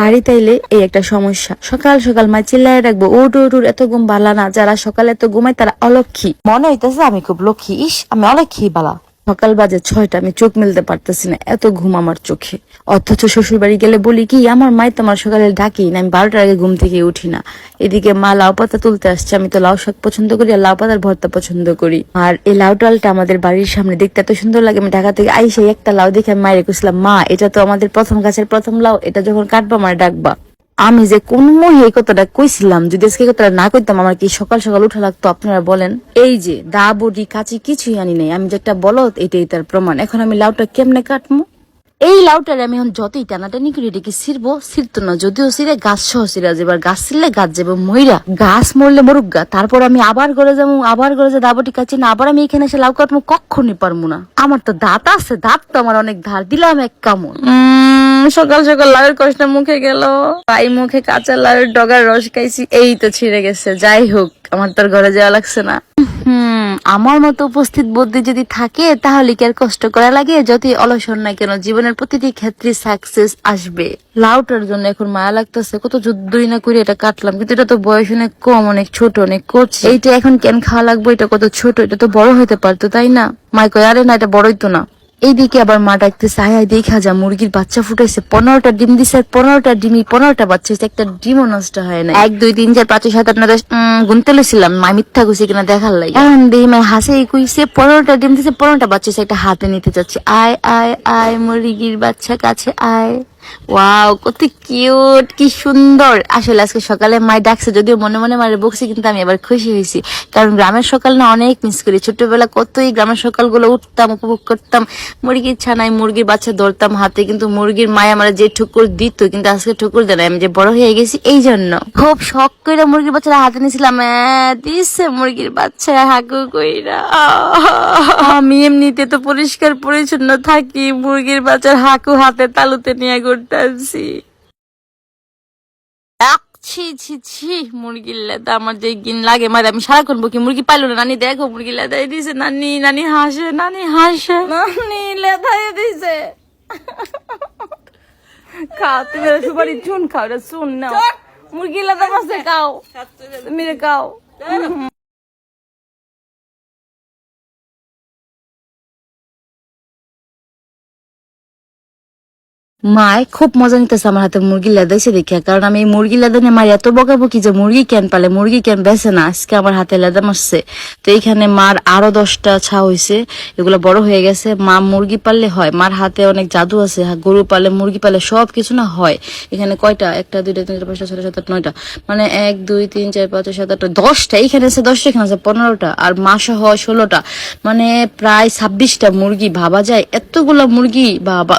বাড়িতে এলে এই একটা সমস্যা। সকাল সকাল মা চিল্লায় রাখব উঠু উঠ উঠ, এত ঘুম বালা না যারা সকালে এত ঘুমায় তারা অলক্ষী। মনে হইতেছে আমি খুব লক্ষ্মী। ইস আমি অলক্ষী বালা। সকাল বাজে ছয়টা আমি চোখ মেলতে পারতেছি না এত ঘুম আমার চোখে। অথচ শ্বশুর বাড়ি গেলে বলি কি, আমার মাই তোমার সকালে ডাকি না, আমি বারোটার আগে ঘুম থেকে উঠি না। এদিকে মা লাউ পাতা তুলতে আসছে, আমি তো লাউ শাক পছন্দ করি আর লাউ পাতার ভর্তা পছন্দ করি। আর এই লাউ ডালটা আমাদের বাড়ির সামনে দেখতে এত সুন্দর লাগে, আমি ঢাকা থেকে আইসে একটা লাউ দেখে আমি মায়ের কইছিলাম, মা, এটা তো আমাদের প্রথম গাছের প্রথম লাউ, এটা যখন কাটবা আমার ডাকবা। আমি যে কোন মোহে এই কথাটা কইছিলাম, যদি আজকে কথাটা না কইতাম, আমার কি সকাল সকাল উঠা লাগতো, আপনারা বলেন? এই যে, দা, বডি, কাচি কিছুই আনি নাই, আমি যেটা বলো এটাই তার প্রমাণ। এখন আমি লাউটা কেমনে কাটমু? এই লাউটারে আমি এখন যতই টানাটানি করি, এটা কি ছিড়বো? ছিড়তো না, যদিও ছিঁড়ে, গাছ সহ ছিঁড়া যাবে আর গাছ ছিঁড়লে গাছ যাবে ময়রা। গাছ মরলে মরুক গা। তারপর আমি আবার ঘরে যাব, আবার ঘরে যে দাবটি কাছি না, আবার আমি এখানে এসে লাউ কাটবো কখনই পারব না। আমার তো দাঁত আছে, দাঁত তো আমার অনেক ধার। দিলাম এক কামড়। সকাল সকাল লাউয়ের কষ্ট মুখে গেল। পাই মুখে কাঁচা লাউয়ের ডগার রস খাইছি, এই তো ছিঁড়ে গেছে। যাই হোক, আমার তোর ঘরে যাওয়া লাগছে না। হুম, আমার মতো উপস্থিত বুদ্ধি যদি থাকে, তাহলে কি আর কষ্ট করা লাগে? যতই অলসন না কেন, জীবনের প্রতিটি ক্ষেত্রে সাকসেস আসবে। লাউটার জন্য এখন মায়া লাগতেছে, কত যুদ্ধই না করে এটা কাটলাম, কিন্তু এটা তো বয়স অনেক কম, অনেক ছোট, অনেক করছে এইটা এখন কেন খাওয়া লাগবে? এটা কত ছোট, এটা তো বড় হতে পারতো, তাই না? মাই কয়, আরে না, এটা বড়ই তো না। এইদিকে আবার মা ডাকতেছে আয় আয় দেখা যা মুরগির বাচ্চা ফুটাইছে। পনেরোটা ডিম দিছে আর পনেরোটা ডিমই পনেরোটা বাচ্চা হয়েছে। একটা ডিমও নষ্ট হয় না এক দুই তিন চার পাঁচ সাত আট নয় গুনতে লইছিলাম। মা মিথ্যা গুছি কিনা দেখার লাগে। এখন দেখি মা হাসে কইছে পনেরোটা ডিম দিছে পনেরোটা বাচ্চা হয়েছে একটা হাতে নিতে চাচ্ছে। আয় আয় আয় মুরগির বাচ্চা কাছে আয়। ওয়াও কত কিউট কি সুন্দর। আসলে আজকে সকালে মাই ডাকছে, যদিও মনে মনে মারে বকছি, কিন্তু আমি এবার খুশি হয়েছি। কারণ গ্রামের সকাল না অনেক মিস করি। ছোটবেলা কতই গ্রামের সকালগুলো উঠতাম, উপভোগ করতাম। মুরগির ছানায় মুরগির বাচ্চা ধরতাম হাতে, কিন্তু মুরগির মায় আমার যে ঠুকুর দিত, কিন্তু আজকে ঠুকুর দেয় আমি যে বড় হয়ে গেছি, এই জন্য। খুব শখ করে মুরগির বাচ্চারা হাতে নিয়েছিলাম। দিছে মুরগির বাচ্চা হাকু কইরা। আমি এমনিতে তো পরিষ্কার পরিচ্ছন্ন থাকি। মুরগির বাচ্চার হাকু হাতে তালুতে নিয়ে করতে ছি ছি ছি মুরগির লেদা আমার যে গিন লাগে। মারে আমি সারাক্ষণ বকি মুরগি পাইলো না নানি দেখো মুরগি লেদাই দিছে নানি নানি হাসে নানি হাসে। নানি লেদাই দিছে খাও তুমি সুপারি চুন খাও এটা চুন নাও। মুরগি লেদা মাছে খাও। তুমি খাও। মায় খুব মজা নিতেছে আমার হাতে মুরগি লেদাইছে দেখে। কারণ আমি এই মুরগি নিয়ে মার এত বকাবকি যে মুরগি কেন পালে মুরগি কেন বেছে না? আজকে আমার হাতে লেদা মারছে। তো এইখানে মার আরও দশটা ছা হয়েছে এগুলো বড় হয়ে গেছে। মা মুরগি পাললে হয় মার হাতে অনেক জাদু আছে গরু পালে মুরগি পালে সব কিছু না হয়। এখানে কয়টা? একটা দুইটা তিনটা পাঁচটা ছয়টা সাত আট নয়টা। মানে এক দুই তিন চার পাঁচ সাত আট নয়, দশটা। এইখানে আছে দশটা এখানে আছে পনেরোটা। আর মাসা হয় ষোলোটা। মানে প্রায় ছাব্বিশটা মুরগি ভাবা যায়। এতগুলা মুরগি বাবা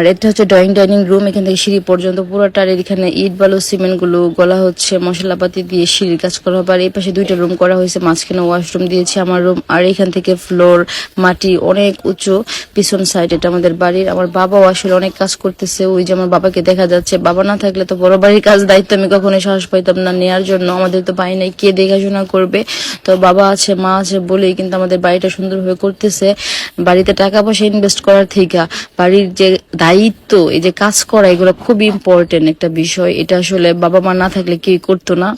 আর এটা হচ্ছে ড্রয়িং ডাইনিং রুম এখান থেকে সিঁড়ি পর্যন্ত পুরোটার এখানে ইট, বালু সিমেন্টগুলো গলা হচ্ছে, মশলাপাতি দিয়ে সিঁড়ির কাজ করা হবে। আর এই পাশে দুইটা রুম করা হয়েছে, মাঝখানে ওয়াশরুম দিয়েছে আমার রুম আর এখান থেকে ফ্লোর মাটি অনেক উঁচু, পিছন সাইড এটা আমাদের বাড়ির। আমার বাবাও আসলে অনেক কাজ করতেছে, ওই যে আমার বাবাকে দেখা যাচ্ছে। বাবা না থাকলে তো বড় বাড়ির কাজ দায়িত্ব, আমি কখনোই সাহস পাইতাম না নেওয়ার জন্য। আমাদের তো বাড়ি নেই, কে দেখাশোনা করবে? তো বাবা আছে, মা আছে বলেই কিন্তু আমাদের বাড়িটা সুন্দরভাবে করতেছে। বাড়িতে টাকা পয়সা ইনভেস্ট করার থেকে বাড়ির যে দায়িত্ব, এই যে কাজ করা, এগুলো খুব ইম্পর্টেন্ট একটা বিষয়। এটা আসলে বাবা মা না থাকলে কি করতো না।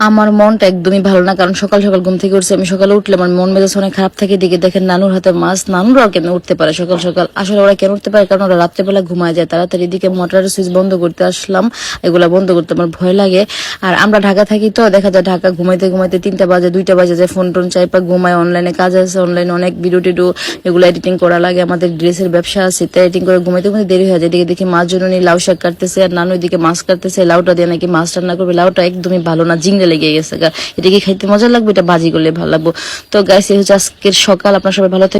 আমার মনটা একদমই ভালো না, কারণ সকাল সকাল ঘুম থেকে উঠছে, আমি সকালে উঠলে আমার মন মেজাজ অনেক খারাপ থাকে। দিকে দেখেন নানুর হাতে মাছ নানুরাও কেন উঠতে পারে সকাল সকাল? আসলে ওরা কেন উঠতে পারে? কারণ ওরা রাত্রেবেলা ঘুমায় যায়। তাড়াতাড়ি দিকে মোটরের সুইচ বন্ধ করতে আসলাম। এগুলা বন্ধ করতে আমার ভয় লাগে। আর আমরা ঢাকা থাকি তো, দেখা যায় ঢাকা ঘুমাইতে ঘুমাইতে তিনটা বাজে, দুইটা বাজে যায় ফোন টোন চাইপা ঘুমায় অনলাইনে কাজ আছে অনলাইনে অনেক ভিডিও টিডিও, এগুলো এডিটিং করা লাগে। আমাদের ড্রেসের ব্যবসা আছে, তাই এডিটিং করে ঘুমাইতে ঘুমাইতে দেরি হয়ে যায়। এদিকে দেখি মাছ জন্য নিয়ে লাউ শাক কাটতেছে, আর নানু এদিকে মাছ কাটতেছে, লাউটা দিয়ে নাকি মাছ রান্না করবে। লাউটা একদমই ভালো না জিংড়ে লেগে গেছে। এটা কি খাইতে মজা লাগবে, এটা বাজি করলে ভালো লাগবো তো গাইস হচ্ছে আজকের সকাল, আপনার সবাই ভালো থাকবেন